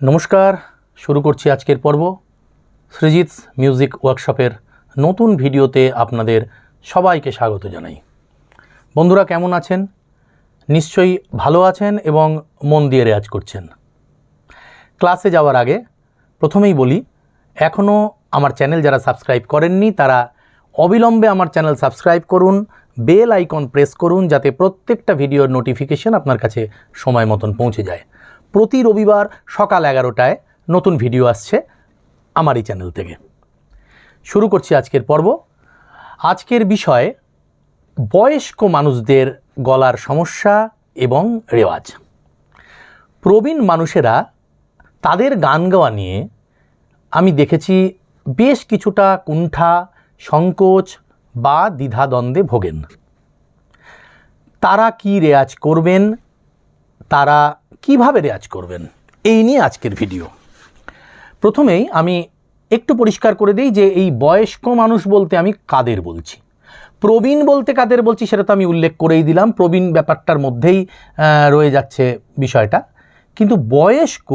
নমস্কার, শুরু করছি আজকের পর্ব সৃজিৎস মিউজিক ওয়ার্কশপের নতুন ভিডিওতে আপনাদের সবাইকে স্বাগত জানাই। বন্ধুরা কেমন আছেন? নিশ্চয়ই ভালো আছেন এবং মন দিয়ে রেয়াজ করছেন। ক্লাসে যাওয়ার আগে প্রথমেই বলি এখনও আমার চ্যানেল যারা সাবস্ক্রাইব করেননি, তারা অবিলম্বে আমার চ্যানেল সাবস্ক্রাইব করুন, বেল আইকন প্রেস করুন, যাতে প্রত্যেকটা ভিডিওর নোটিফিকেশন আপনার কাছে সময় মতন পৌঁছে যায়। প্রতি রবিবার সকাল এগারোটায় নতুন ভিডিও আসছে আমার এই চ্যানেল থেকে। শুরু করছি আজকের পর্ব। আজকের বিষয়, বয়স্ক মানুষদের গলার সমস্যা এবং রেওয়াজ। প্রবীণ মানুষেরা তাদের গান গাওয়া নিয়ে আমি দেখেছি বেশ কিছুটা কুণ্ঠা, সংকোচ বা দ্বিধাদ্বন্দ্বে ভোগেন। তারা কি রেয়াজ করবেন তারা কীভাবে রেয়াজ করবেন? এই নিয়ে আজকের ভিডিও। প্রথমেই আমি একটু পরিষ্কার করে দিই যে এই বয়স্ক মানুষ বলতে আমি কাদের বলছি। প্রবীণ বলতে কাদের বলছি সেটা তো আমি উল্লেখ করেই দিলাম। প্রবীণ ব্যাপারটার মধ্যেই রয়ে যাচ্ছে বিষয়টা। কিন্তু বয়স্ক,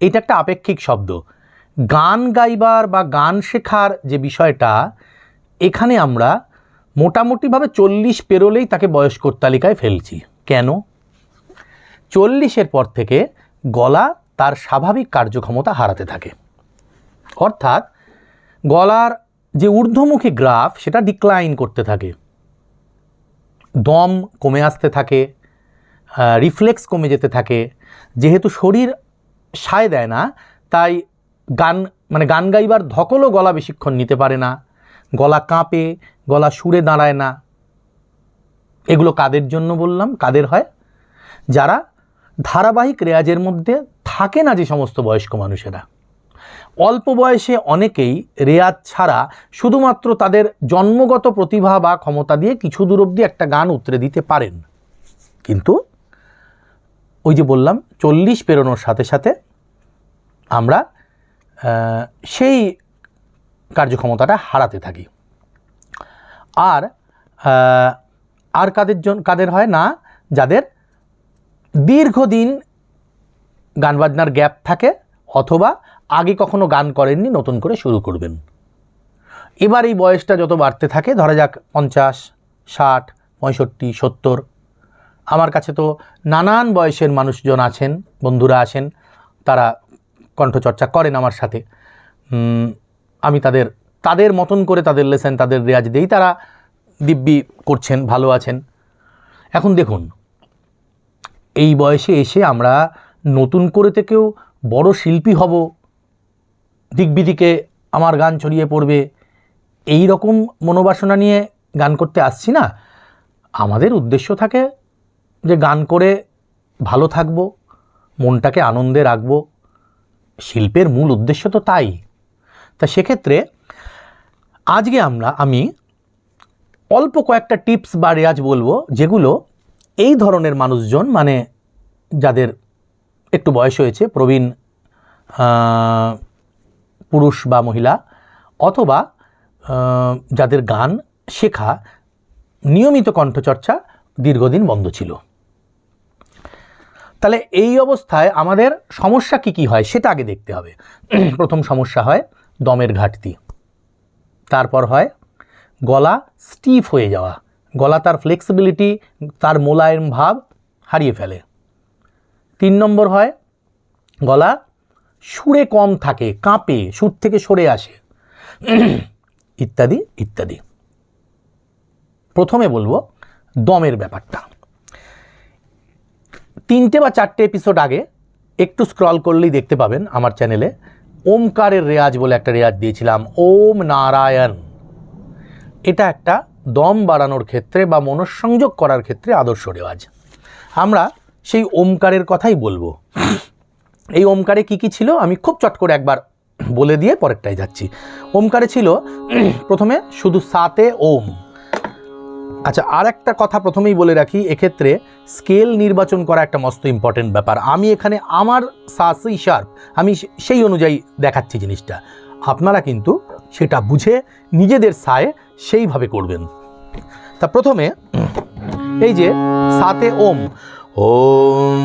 এটা একটা আপেক্ষিক শব্দ। গান গাইবার বা গান শেখার যে বিষয়টা, এখানে আমরা মোটামুটিভাবে চল্লিশ পেরোলেই তাকে বয়স্কর তালিকায় ফেলছি। কেন? চল্লিশের পর থেকে গলা তার স্বাভাবিক কার্যক্ষমতা হারাতে থাকে। অর্থাৎ গলার যে ঊর্ধ্বমুখী গ্রাফ, সেটা ডিক্লাইন করতে থাকে। দম কমে আসতে থাকে রিফ্লেক্স কমে যেতে থাকে। যেহেতু শরীর সায় দেয় না, তাই গান মানে গান গাইবার ধকলও গলা বেশিক্ষণ নিতে পারে না। গলা কাঁপে, গলা সুরে দাঁড়ায় না। এগুলো কাদের জন্য বললাম? কাদের হয়? যারা ধারাবাহিক রেয়াজের মধ্যে থাকে না যে সমস্ত বয়স্ক মানুষেরা। অল্প বয়সে অনেকেই রেয়াজ ছাড়া শুধুমাত্র তাদের জন্মগত প্রতিভা বা ক্ষমতা দিয়ে কিছু দূর অবধি একটা গান উতরে দিতে পারেন। কিন্তু ওই যে বললাম, চল্লিশ পেরোনোর সাথে সাথে আমরা সেই কার্যক্ষমতাটা হারাতে থাকি। আর আর কাদের জন, কাদের হয় না, যাদের দীর্ঘদিন গান বাজনার গ্যাপ থাকে অথবা আগে কখনো গান করেননি, নতুন করে শুরু করবেন। এবার এই বয়সটা যত বাড়তে থাকে, ধরা যাক পঞ্চাশ, ষাট, পঁয়ষট্টি, সত্তর, আমার কাছে তো নানান বয়সের মানুষজন আছেন, বন্ধুরা আছেন, তারা কণ্ঠচর্চা করেন আমার সাথে। আমি তাদের তাদের মতন করে তাদের লেসেন, তাদের রেয়াজ দিয়েই তারা দিব্যি করছেন, ভালো আছেন। এখন দেখুন এই বয়সে এসে আমরা নতুন করে থেকেও বড় শিল্পী হব। দিকবিদিকে আমার গান ছড়িয়ে পড়বে। এই রকম মনোবাসনা নিয়ে গান করতে আসছি না। আমাদের উদ্দেশ্য থাকে যে গান করে ভালো থাকব, মনটাকে আনন্দে রাখব। শিল্পের মূল উদ্দেশ্য তো তাই। তা সেক্ষেত্রে আজকে আমরা, আমি অল্প কয়েকটা টিপস বা রেয়াজ বলব, যেগুলো এই ধরনের মানুষজন মানে যাদের একটু বয়স হয়েছে, প্রবীণ পুরুষ বা মহিলা, অথবা যাদের গান শেখা, নিয়মিত কণ্ঠচর্চা দীর্ঘদিন বন্ধ ছিল। তাহলে এই অবস্থায় আমাদের সমস্যা কি কি হয়, সেটা আগে দেখতে হবে। প্রথম সমস্যা হয় দমের ঘাটতি। তারপর হয় গলা স্টিফ হয়ে যাওয়া। গলা তার ফ্লেক্সিবিলিটি তার মোলায়েম ভাব হারিয়ে ফেলে। তিন নম্বর হয়, গলা সুরে কম থাকে, কাঁপে, সুর থেকে সরে আসে। ইত্যাদি ইত্যাদি। প্রথমে বলব দমের ব্যাপারটা। তিনটে বা চারটে এপিসোড আগে একটু স্ক্রল করলেই দেখতে পাবেন আমার চ্যানেলে ওমকারের রেয়াজ বলে একটা রেয়াজ দিয়েছিলাম, ওম নারায়ণ। এটা একটা দম বাড়ানোর ক্ষেত্রে বা মনঃসংযোগ করার ক্ষেত্রে আদর্শ রেওয়াজ। আমরা সেই ওমকারের কথাই বলব। এই ওমকারে কি কি ছিল? আমি খুব চট করে একবার বলে দিয়ে পরেরটায় যাচ্ছি। ওমকারে ছিল, প্রথমে শুধু সাতে ওম। আচ্ছা আর একটা কথা প্রথমেই বলে রাখি, এক্ষেত্রে স্কেল নির্বাচন করা একটা মস্ত ইম্পর্টেন্ট ব্যাপার। আমি এখানে আমার সাসই শার্প আমি সেই অনুযায়ী দেখাচ্ছি জিনিসটা। আপনারা কিন্তু সেটা বুঝে নিজেদের সায়ে সেইভাবে করবেন। তা প্রথমে এই যে সাতে ওম। ওম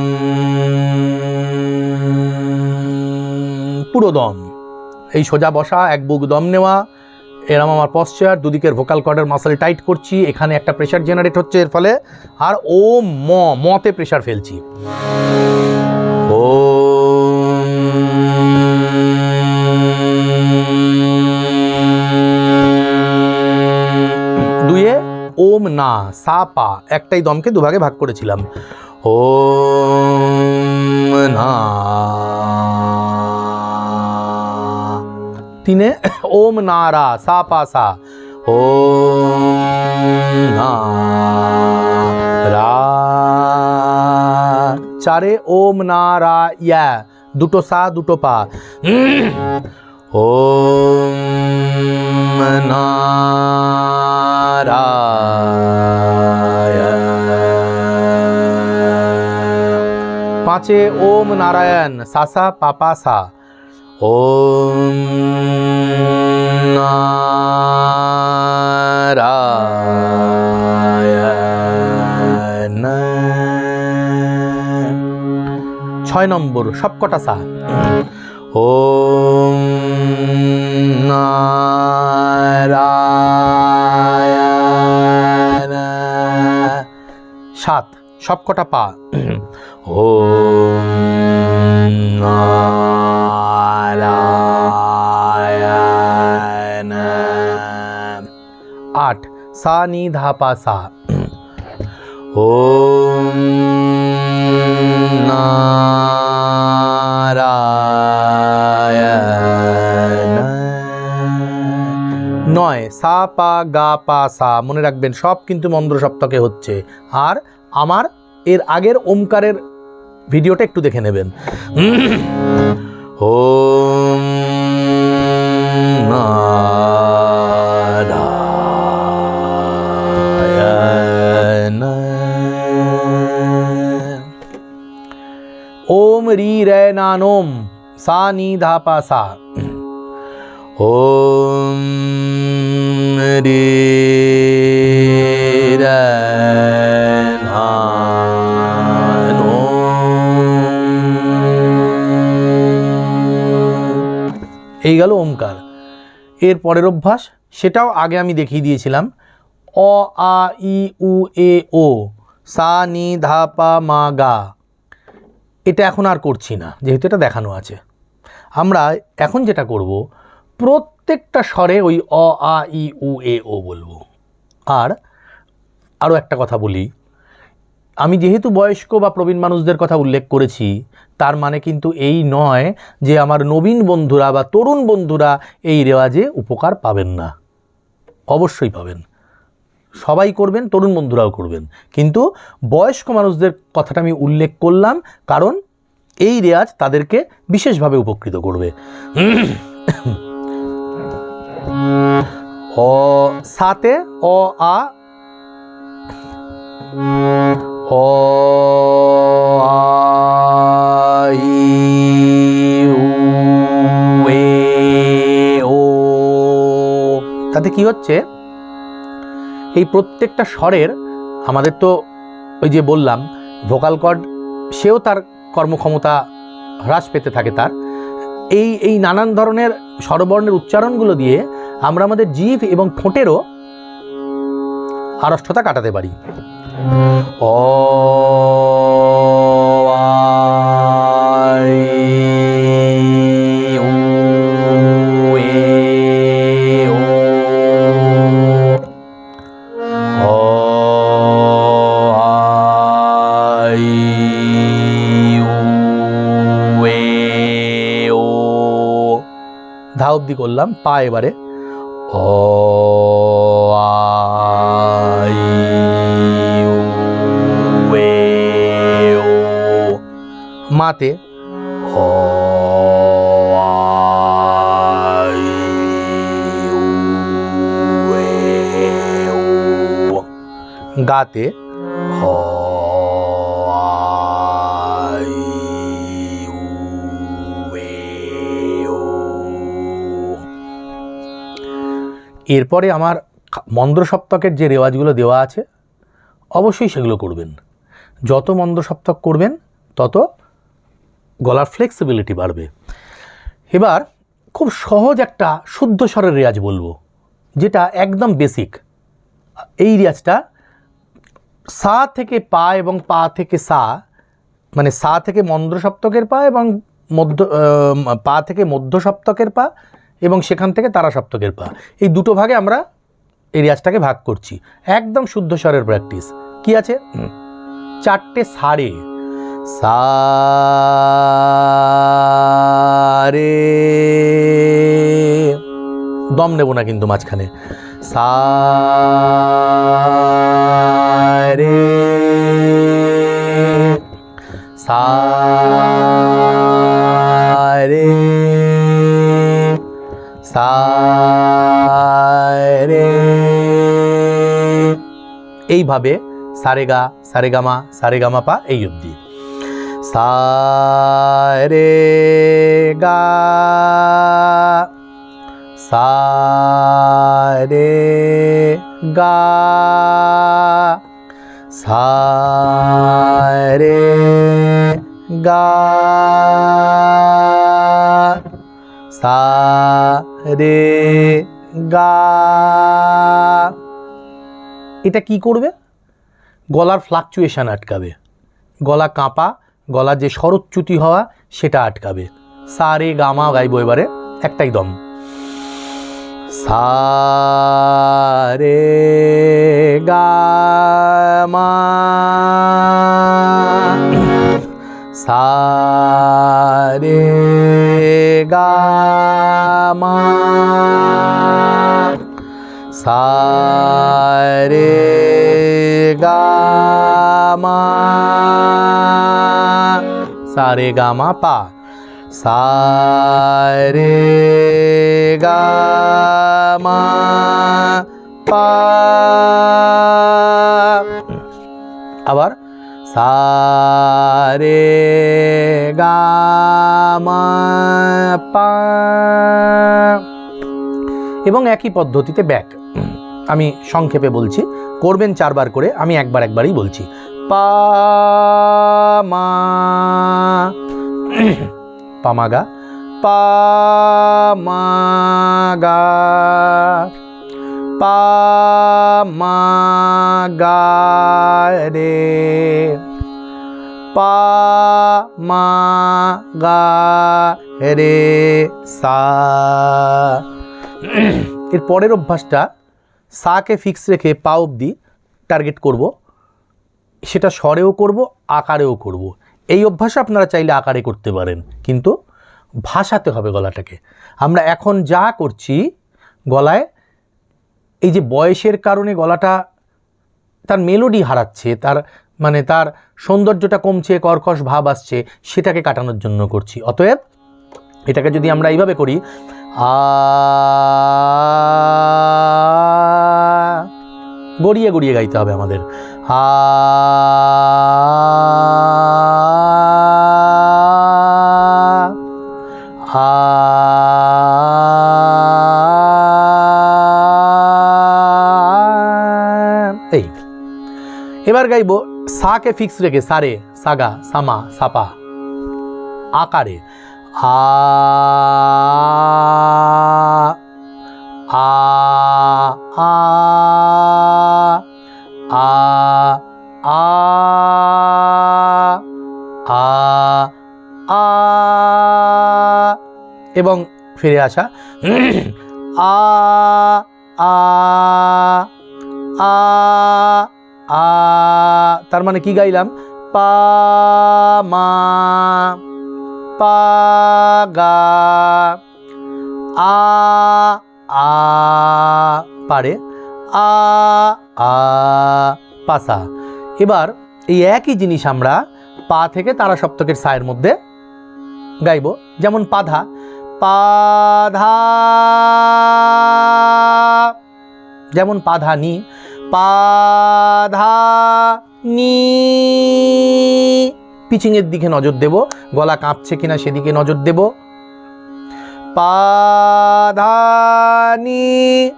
পুরো দম। এই সোজা বসা এক বুক দম নেওয়া। এরম আমার পশ্চার দুদিকের ভোকাল কর্ডের মাসেল টাইট করছি। এখানে একটা প্রেশার জেনারেট হচ্ছে এর ফলে। আর ও ম মতে প্রেশার ফেলছি। ওম না, সা, পা, একটাই দমকে দুভাগে ভাগ করেছিলাম। ওম না। তিনে, ওম নারা সা, পা, সা। ওম না, রা। চারে, ওম নারা ইয়া, দুটো সা, দুটো পা। ওম নারায়ণ পাঁচে ওম নারায়ণ সাসা পাপা সা। ওম ছয় নম্বর সবকটা সা। নারায়ণ। সাত। সবকটা পা। নারায়ণ আট। সা, নি, ধা, পা, সা। নারায়ণ নয়। সা, পা, গা, পা, সা। মনে রাখবেন, সব কিন্তু মন্দ্র সপ্তকে হচ্ছে। আর আমার, এর আগের ওমকারের ভিডিওটা একটু দেখে নেবেন। ওম ওম রি রে নানোম, সা নি ধা পা সা। ওম রে রে নানোম। এই গেল ওমকার। এর পরের অভ্যাস, সেটাও আগে আমি দেখিয়ে দিয়েছিলাম। অ, আ, ই, উ, এ, ও, সা, নি, ধা, পা, মা, গা। এটা এখন আর করছি না, যেহেতু এটা দেখানো আছে। আমরা এখন যেটা করব, প্রত্যেকটা স্বরে ওই অ, আ, ই, উ, এ, ও বলব। আর আরও একটা কথা বলি। আমি যেহেতু বয়স্ক বা প্রবীণ মানুষদের কথা উল্লেখ করেছি, তার মানে কিন্তু এই নয় যে আমার নবীন বন্ধুরা বা তরুণ বন্ধুরা এই রেওয়াজে উপকার পাবেন না। অবশ্যই পাবেন। সবাই করবেন, তরুণ বন্ধুরাও করবেন। কিন্তু বয়স্ক মানুষদের কথাটা আমি উল্লেখ করলাম কারণ এই রেয়াজ তাদেরকে বিশেষভাবে উপকৃত করবে। অ সাতে, অ আ অ তাতে কি হচ্ছে? এই প্রত্যেকটা স্বরের আমাদের তো ওই যে বললাম ভোকাল কর্ড সেও তার কর্মক্ষমতা হ্রাস পেতে থাকে তার। এই এই নানান ধরনের স্বরবর্ণের উচ্চারণগুলো দিয়ে আমরা আমাদের জিভ এবং ঠোঁটেরও আড়ষ্টতা কাটাতে পারি। ও। ও ধা অব্দি করলাম পা এবারে অ মাতে ও গাতে। এরপরে আমার মন্দ্র সপ্তকের যে রেওয়াজগুলো দেওয়া আছে, অবশ্যই সেগুলো করবেন যত মন্দ্র সপ্তক করবেন, তত ফ্লেক্সিবিলিটি বাড়বে। এবার খুব সহজ একটা শুদ্ধ স্বরের রেয়াজ বলব, যেটা একদম বেসিক এই রেয়াজটা সা থেকে পা এবং পা থেকে সা মানে সা থেকে মন্দ্র সপ্তকের পা এবং মধ্য পা থেকে মধ্য সপ্তকের পা এবং সেখান থেকে তারা সপ্তকের পা। এই দুটো ভাগে আমরা এই রেয়াজটাকে ভাগ করছি। একদম শুদ্ধ স্বরের প্র্যাকটিস কি আছে? চারটে চারটে সারে। দম নেব না কিন্তু মাঝখানে। সা রে সা রে সা রে এইভাবে সারেগা, সারেগামা পা এই অবধি সা রে গা। সা রে গা। সা রে গা। সা রে গা। এটা কি করবে? গলার ফ্লাকচুয়েশন আটকাবে। গলা কাঁপা গলা যে স্বরচ্যুতি হওয়া, সেটা আটকাবে। সা, রে গামা গাইবো এবারে, একটাই দম। সা, রে গামা সা, রে গামা সা, রে সা রে গামা পা সা রে গামা পা আবার সা রে গামা পা এবং একই পদ্ধতিতে ব্যাক। আমি সংক্ষেপে বলছি, করবেন চারবার করে, আমি একবার একবারই বলছি। পা, মা। পামাগা পা, মা, গা। রে। পা, মা, গা, রে, সা। এর পরের অভ্যাসটা সাকে ফিক্স রেখে পা অবধি টার্গেট করব। সেটা স্বরেও করব, আকারেও করব। এই অভ্যাস আপনারা চাইলে আকারে করতে পারেন, কিন্তু ভাসাতে হবে গলাটাকে। আমরা এখন যা করছি, গলায় এই যে বয়সের কারণে গলাটা তার মেলোডি হারাচ্ছে, তার মানে তার সৌন্দর্যটা কমছে, কর্কশ ভাব আসছে, সেটাকে কাটানোর জন্য করছি। অতএব এটাকে যদি আমরা এইভাবে করি গড়িয়ে গড়িয়ে গাইতে হবে আমাদের। আ এই। এবার গাইব সাকে ফিক্স রেখে, সারে, সাগা, সামা, সাপা। আকারে। আ আ আ আ এবং ফিরে আসা। আ আ আ আ, তার মানে কি গাইলাম? পা, মা, পা, গা, আ আ, পারে, আ আ পাসা এবার এই একই জিনিস আমরা পা থেকে তারা সপ্তকের সায়ের মধ্যে গাইব, যেমন পাধা। পাধা। যেমন পাধা নি পাধা নি পিচিংয়ের দিকে নজর দেব, গলা কাঁপছে কিনা সেদিকে নজর দেব। পাধানি।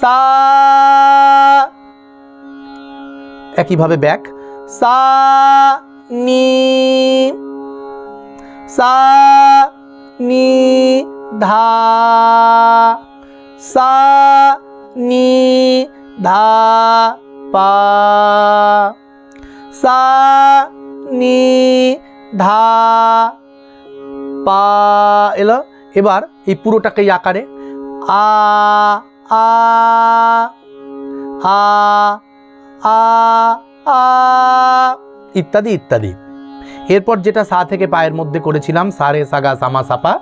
সা। একইভাবে ব্যাক। সা, নি। সা, নি, ধা, সা, নি, ধা, পা, সা, নি, ধা, পা, এলো। এবার এই পুরোটাকে আকারে আ আ আ আ আ, ইত্যাদি ইত্যাদি। এরপর যেটা সা থেকে পায়ের মধ্যে করেছিলাম, সারে সাগা সামা সাপা,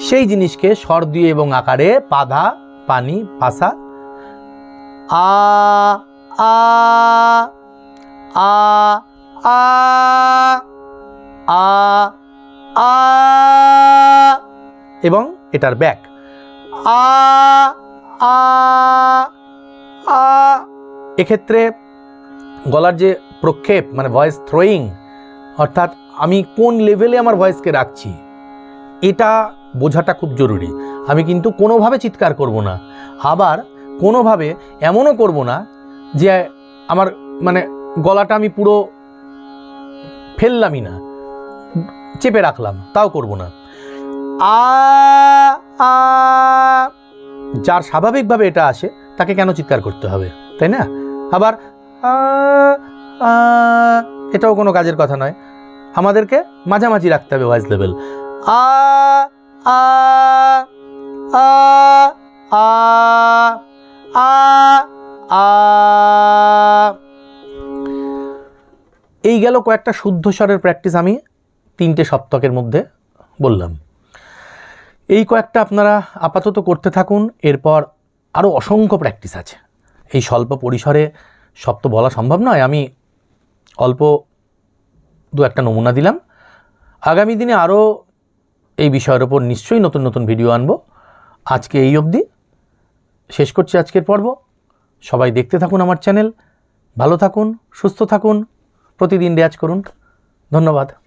সেই জিনিসকে স্বর দিয়ে এবং আকারে পাধা পানি পাসা আ আ আ আ আ আ, এবং এটার ব্যাক, আ আ আ, এক্ষেত্রে গলার যে প্রক্ষেপ মানে ভয়েস থ্রোয়িং অর্থাৎ আমি কোন লেভেলে আমার ভয়েসকে রাখছি এটা বোঝাটা খুব জরুরি। আমি কিন্তু কোনোভাবে চিৎকার করব না আবার কোনোভাবে এমনও করব না যে আমার মানে গলাটা আমি পুরো ফেললামই না চেপে রাখলাম তাও করব না। আ আ যার স্বাভাবিকভাবে এটা আসে তাকে কেন চিৎকার করতে হবে তাই না? আবার আ, এটাও কোনো কাজের কথা নয়। আমাদেরকে মাঝামাঝি রাখতে হবে ভয়েস লেভেল আ আ আ আ আ আ। এই গেল কয়েকটা শুদ্ধ স্বরের প্র্যাকটিস আমি তিনটে সপ্তকের মধ্যে বললাম। এই কয়েকটা আপনারা আপাতত করতে থাকুন, এরপর আরও অসংখ্য প্র্যাকটিস আছে। এই স্বল্প পরিসরে সব তো বলা সম্ভব নয়, আমি অল্প দু একটা নমুনা দিলাম। আগামী দিনে আরও এই বিষয়ের ওপর নিশ্চয়ই নতুন নতুন ভিডিও আনব। আজকে এই অবধি। শেষ করছি আজকের পর্ব। সবাই দেখতে থাকুন আমার চ্যানেল। ভালো থাকুন, সুস্থ থাকুন, প্রতিদিন রেয়াজ করুন। ধন্যবাদ।